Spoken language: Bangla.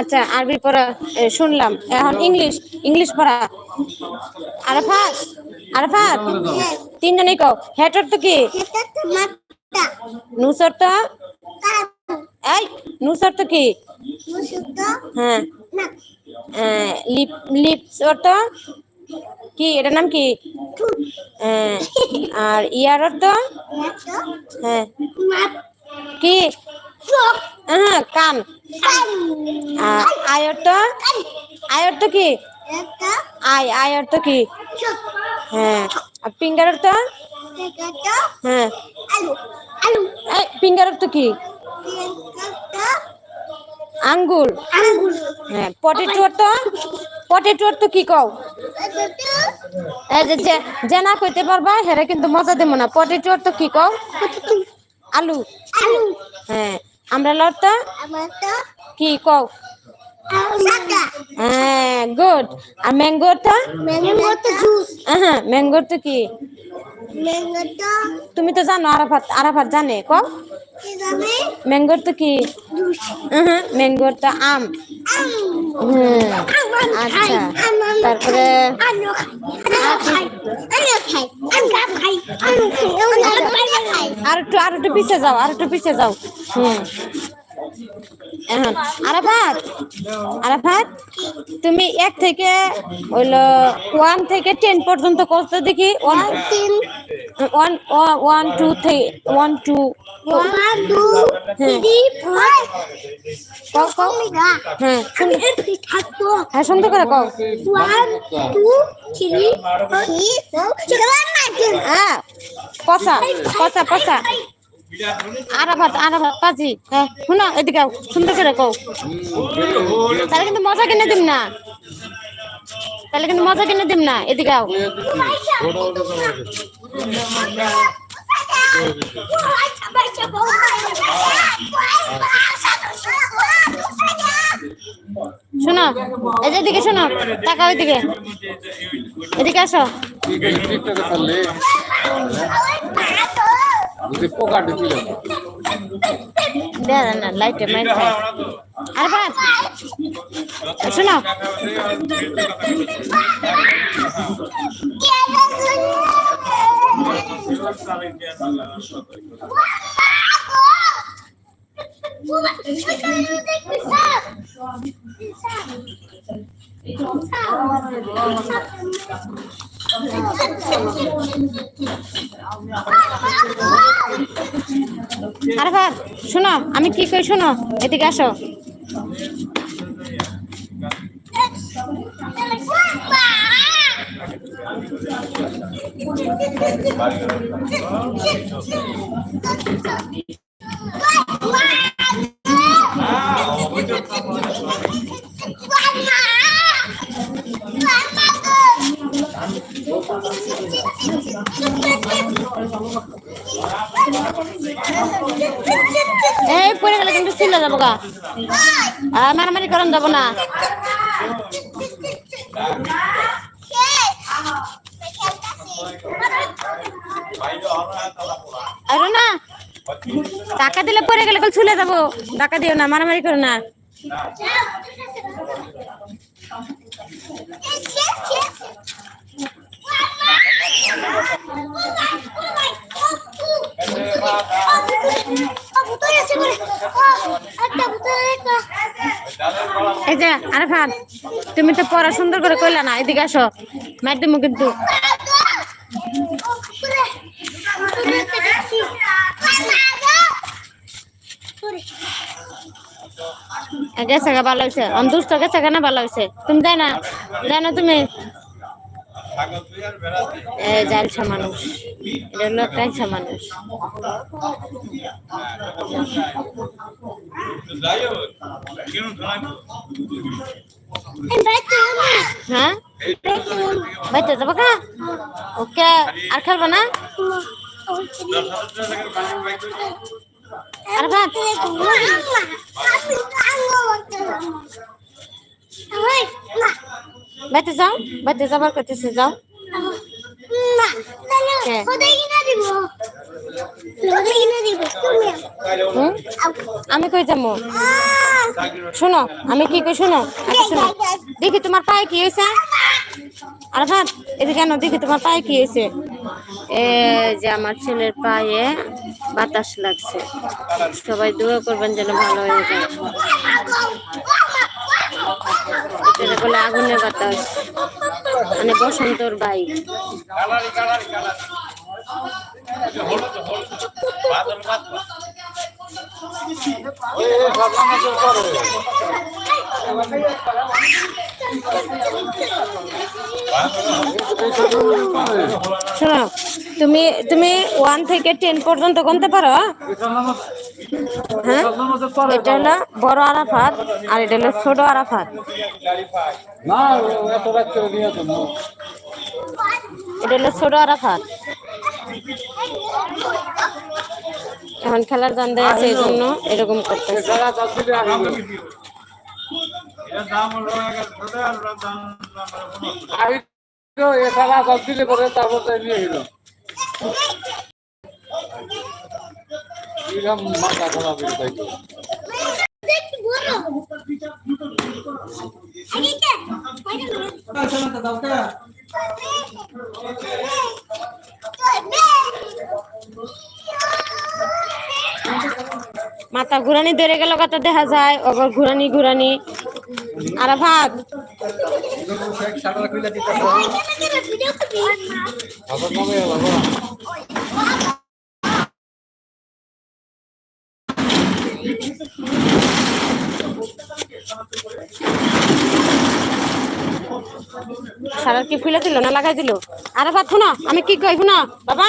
আচ্ছা আরবি পড়া শুনলাম। এখন ইংলিশ ইংলিশ পড়া। আরাফাত আরাফাত, তিনজনই কও। হেটর তো কি? এটা নুসর তো এই নুসর তো কি? হ্যাঁ। লিপ, লিপস কি এটার নাম কি? আর ইয়ার অর্থ? হ্যাঁ। কি? হ্যাঁ কান। আয় অর্থ? আয় অর্থ কি? আয় আয় অর্থ কি? হ্যাঁ। আর ফিঙ্গার অর্থ? তো হ্যাঁ। ফিঙ্গার অর্থ কি? আঙ্গুল। হ্যাঁ পটেটো অর্থ? পটেটো অর্থ কি কও? এই যে যে- যে না কইতে পারবা হেরে কিন্তু মজা দেবো না। পটেটো অর্থ কি কও? আলু। আলু। হ্যাঁ। আমরা অর্থ কি কও? হ্যাঁ গুড। আর জুস। হ্যাঁ কি? তো তুমি তো জানো আরাফাত আরাফাত জানে কও? জানে? কি? জুস। ম্যাঙ্গো আম আম। হুম আচ্ছা তারপরে আর একটু আর একটু পিছে যাও আর একটু পিছে যাও। হুম। এখন, আরাফাত আরাফাত, তুমি এক থেকে হইল ওয়ান থেকে টেন পর্যন্ত কত দেখি one one one two three one two one two three four হ্যাঁ হ্যাঁ সুন্দর করে কও। One two three four seven nine হ্যাঁ পচা পচা পচা আরাফাত আরাফাত পাজি হ্যাঁ শুনো এদিকে করে কও। তাহলে কিন্তু মজা কিনে দিম না। তাহলে কিন্তু মজা কিনে দিম না এদিকে আও। শোনো এই যে এদিকে শোনো টাকা ওইদিকে এদিকে আসো। পোকা ঢুকিল দেয়া না লাইটে খায় আরে বাদ শোনো আরে বাদ শোনো আমি কি কই শোনো? এদিকে আসো। এই, পড়ে গেলে কিন্তু ছিল যাব গা। মারামারি করেন যাব না। আরে না টাকা দিলে পড়ে গেলে কল ছুলে যাব। টাকা দিও না, মারামারি করো না। এই যে আরে ভাত তুমি তো পড়া সুন্দর করে কইলা না, এদিকে আসো। মার দিমু কিন্তু। ভালো হয়েছে অন্তুষ্ট গেছে না, ভালো হয়েছে তুমি তাই না, দেয় না তুমি? জালসা মানুষ এটা হলো টাইসা মানুষ হ্যাঁ? বাইতে যাব কা ওকে আর খেলব না? আর ভাত? বাইতে যাও বাইতে যাবার করতেছে যাও আমি কই যাব শোনো আমি কি কই শোনো শোনো দেখি তোমার পায়ে কি হয়েছে আরাফাত এদিকে কেন দেখি তোমার পায়ে কি হয়েছে এ যে আমার ছেলের পায়ে বাতাস লাগছে সবাই দোয়া করবেন যেন ভালো হয়ে যায় এটা বলে আগুনের বাতাস। মানে বসন্তর বাই। শোনো, তুমি তুমি ওয়ান থেকে টেন পর্যন্ত গুনতে পারো। হ্যাঁ? এটা হলো বড় আরাফাত আর এটা হলো ছোট আরাফাত। এটা হলো ছোট আরাফাত। এখন খেলার দান্দে আছে এই জন্য এরকম করতেছে। আমি তো দশ দিনে পরে তারপর নিয়ে গেল মাথা খারাপ ঘুরানি ধরে গেল কত দেখা যায় ওগর ঘুরানি ঘুরানি। আরাফাত ভিডিও করবি সারার কি ফুলে দিল না লাগাই দিল? আরাফাত শুনো আমি কি কই শুনো বাবা।